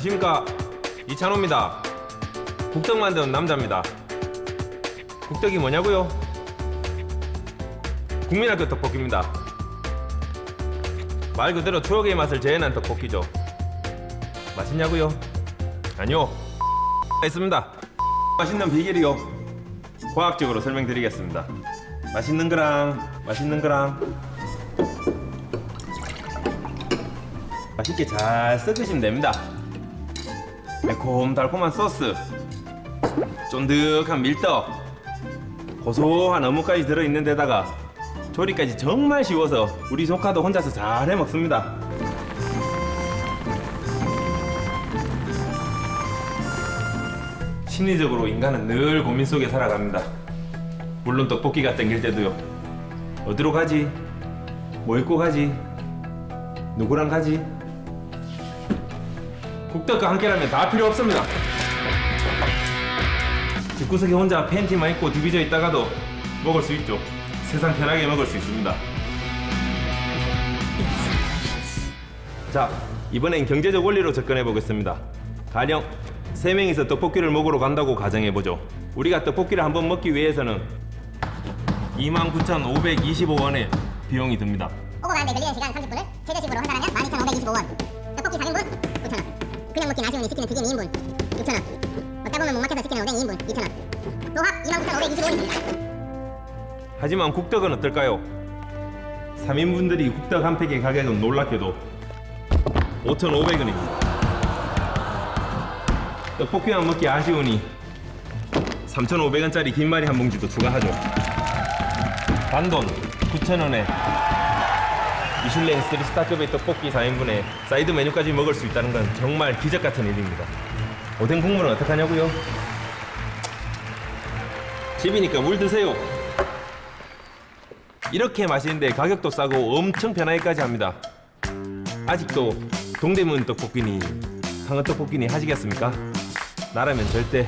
안녕하십니까. 이찬호입니다. 국떡 만드는 남자입니다. 국떡이 뭐냐고요? 국민학교 떡볶이입니다. 말 그대로 추억의 맛을 재현한 떡볶이죠. 맛있냐고요? 아니요. 있습니다. 맛있는 비결이요. 과학적으로 설명드리겠습니다. 맛있는 거랑 맛있는 거랑. 맛있게 잘 섞으시면 됩니다 매콤 달콤한 소스 쫀득한 밀떡 고소한 어묵까지 들어있는 데다가 조리까지 정말 쉬워서 우리 조카도 혼자서 잘 해먹습니다 심리적으로 인간은 늘 고민 속에 살아갑니다 물론 떡볶이가 땡길 때도요 어디로 가지? 뭐 입고 가지? 누구랑 가지? 국떡과 함께라면 다 필요 없습니다. 집구석에 혼자 팬티만 입고 디비져 있다가도 먹을 수 있죠. 세상 편하게 먹을 수 있습니다. 자, 이번엔 경제적 원리로 접근해 보겠습니다. 가령 세 명이서 떡볶이를 먹으러 간다고 가정해 보죠. 우리가 떡볶이를 한번 먹기 위해서는 29,525원의 비용이 듭니다. 오고 가는데 걸리는 시간 30분을 최저식으로 환산하면 12,525원 떡볶이 4인분 9,000원 그냥 먹긴 아쉬우니 시키는 튀김 2인분 6,000원 먹다 보면 못 막혀서 시키는 오뎅 2인분 2,000원 또합 29,525원입니다 하지만 국떡은 어떨까요? 3인분들이 국떡 한 팩의 가격은 놀랍게도 5,500원입니다. 떡볶이만 먹기 아쉬우니 3,500원짜리 김말이 한 봉지도 추가하죠. 단돈 9,000원에 미슐랭 3 스타급의 떡볶이 4인분에 사이드 메뉴까지 먹을 수 있다는 건 정말 기적 같은 일입니다. 오뎅 국물은 어떡하냐고요? 집이니까 물 드세요. 이렇게 맛있는데 가격도 싸고 엄청 편하게까지 합니다. 아직도 동대문 떡볶이니 강원 떡볶이니 하시겠습니까? 나라면 절대